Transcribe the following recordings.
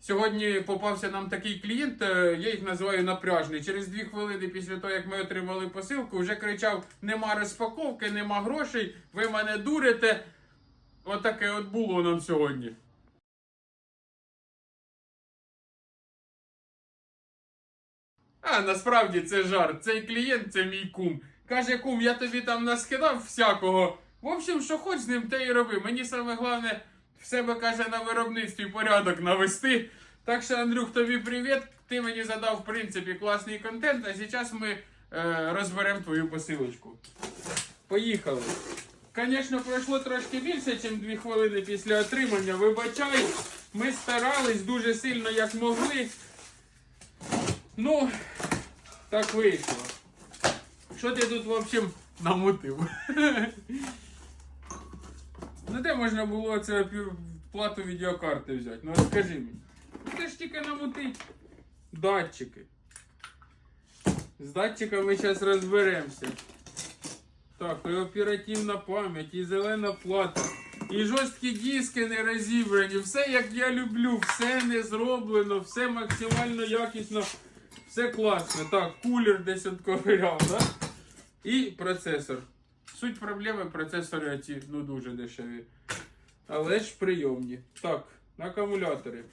Сьогодні попався нам такий клієнт, е, я їх називаю напряжний. Через дві хвилини після того, як ми отримали посилку, вже кричав: нема розпаковки, нема грошей, ви мене дурите. Отаке от було нам сьогодні. А насправді це жарт. Цей клієнт це мій кум. Каже, кум, я тобі там наскидав всякого. В общем, що хоч з ним, те і роби. Мені саме головне в себе каже на виробництві порядок навести. Так що, Андрюх, тобі привіт. Ти мені задав, в принципі, класний контент, а зараз ми е, розберемо твою посилочку. Поїхали. Звісно, пройшло трошки більше, ніж дві хвилини після отримання. Вибачай, ми старались дуже сильно, як могли. Ну, так вийшло. Що ти тут, в общем, намутив? Де можна було це плату відеокарти взяти? Ну розкажи мені. Ти ж тільки намутить датчики. З датчиками зараз розберемося. Так, і оперативна пам'ять, і зелена плата, і жорсткі диски не розібрані. Все як я люблю, все не зроблено, все максимально якісно, все класно. Так, кулер десь отковиряв, да? І процесор. Суть проблеми процесори ці ну дуже дешеві. Але ж прийомні. Так, акумулятори.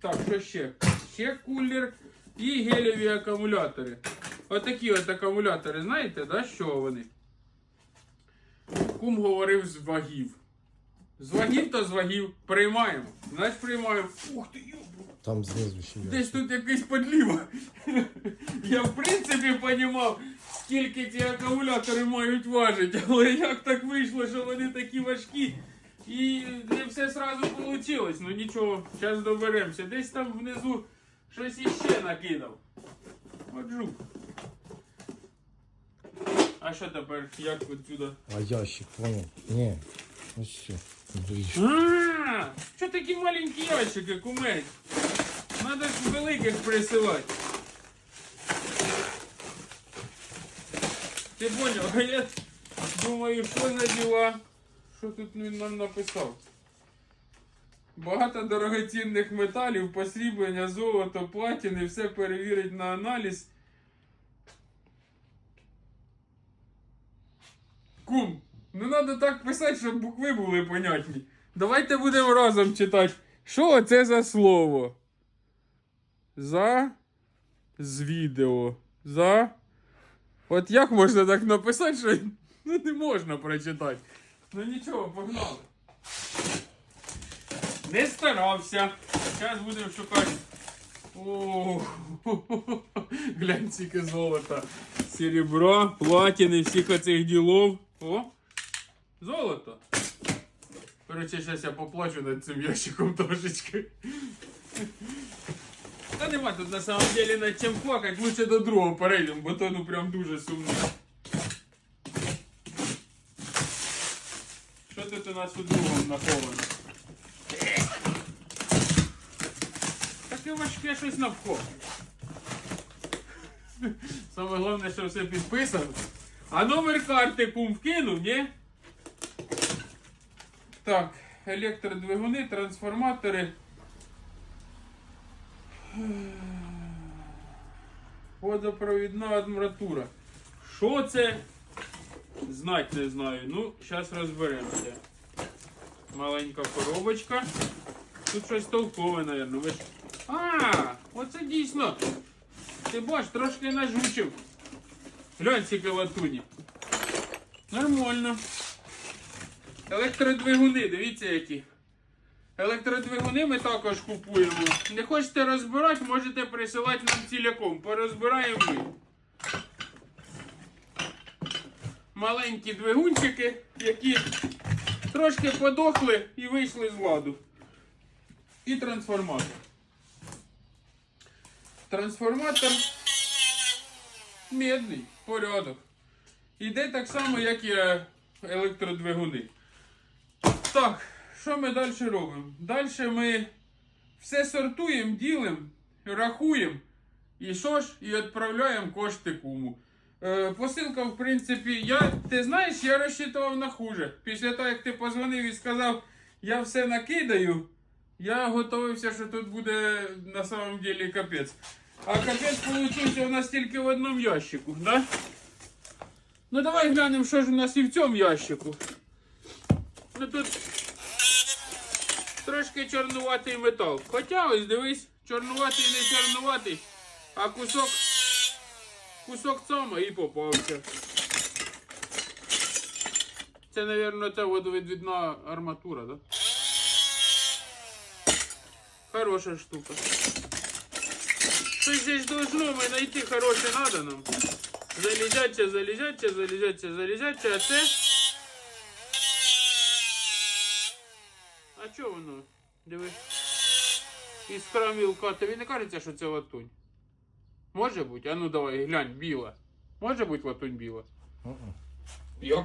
Так, що ще? Ще кулер і гелеві акумулятори. Отакі от акумулятори, знаєте, да, що вони? Кум говорив з вагів. З вагів то з вагів. Приймаємо. Значить приймаємо. Ух ти, йобу. Там знизу ще. Десь тут якийсь подліва. Я в принципі понімав, скільки ці акумулятори мають важити, але як так вийшло, що вони такі важкі. І не все сразу вийшло. Ну нічого, зараз доберемося. Десь там внизу щось іще накидав. От жук. А що тепер? Як отсюда? А ящик, понял? Ні. Ось що. Ближче. Що такі маленькі ящики, кумець? Надо ж великих присилати. Ти поняв, я думаю, що за діла? Що тут нам написав? Багато дорогоцінних металів, посріблення, золото, платіни, все перевірить на аналіз. Кум, не треба так писати, щоб букви були понятні. Давайте будемо разом читати. Що це за слово? За. З відео. За. От як можна так написати, що ну, не можна прочитати. Ну нічого, погнали. Не старався. Зараз будемо шукати. О, глянь, скільки золота. Серебра, платини, всіх оцих ділов. О! Золото. Короче, зараз я поплачу над цим ящиком трошечки. Та нема тут на самом деле над чим плакати, лучше до другого перейдемо, бо то ну прям дуже сумно. Що тут у нас у другому наховано? Таке важке щось навколо. Саме головне, що все підписано. А номер карти кум вкинув, ні? Так, електродвигуни, трансформатори. Водопровідна арматура. Що це? Знать не знаю. Ну, зараз розберемося. Маленька коробочка. Тут щось толкове, мабуть. Ви ж... А, оце дійсно. Ти бач, трошки нажучив. Глянь, скільки латуні. Нормально. Електродвигуни, дивіться які. Електродвигуни ми також купуємо. Не хочете розбирати, можете присилати нам ціляком. Порозбираємо ми. Маленькі двигунчики, які трошки подохли і вийшли з ладу. І трансформатор. Трансформатор медний, порядок. Іде так само, як і е, електродвигуни. Так, що ми далі робимо? Далі ми все сортуємо, ділимо, рахуємо. І що ж? І відправляємо кошти куму. Е, посилка, в принципі, я, ти знаєш, я розчитував на хуже. Після того, як ти позвонив і сказав, я все накидаю, Я готовився, що тут буде на самом деле капець. А капець получився у нас тільки в одному ящику, да? Ну давай глянемо, що ж у нас і в цьому ящику. Ну тут трошки чорнуватий метал. Хоча ось дивись, чорнуватий не чорнуватий, а кусок. Кусок цома і попався. Це, мабуть, ця водовідвідна арматура, да? Хороша штука. Щось здесь должно ми знайти хороше надо нам. Залізяче, залізяче, залізяче, залізяче, а це. А чого воно? Диви. Іскра мілка. Тобі не кажеться, що це латунь? Може бути? А ну давай, глянь, біла. Може бути латунь біла? Як?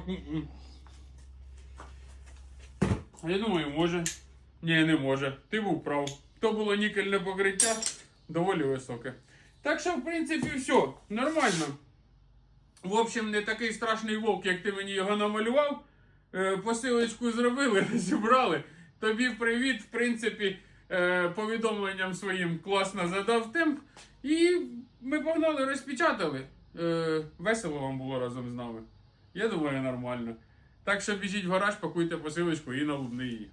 Я думаю, може. Ні, не може. Ти був прав. То було нікельне покриття доволі високе. Так що, в принципі, все. Нормально. В общем, не такий страшний вовк, як ти мені його намалював. Е, Посилочку зробили, зібрали. Тобі привіт, в принципі, е, повідомленням своїм класно задав темп. І ми погнали, розпечатали. Е, Весело вам було разом з нами. Я думаю, нормально. Так що біжіть в гараж, пакуйте посилочку і на лубний її.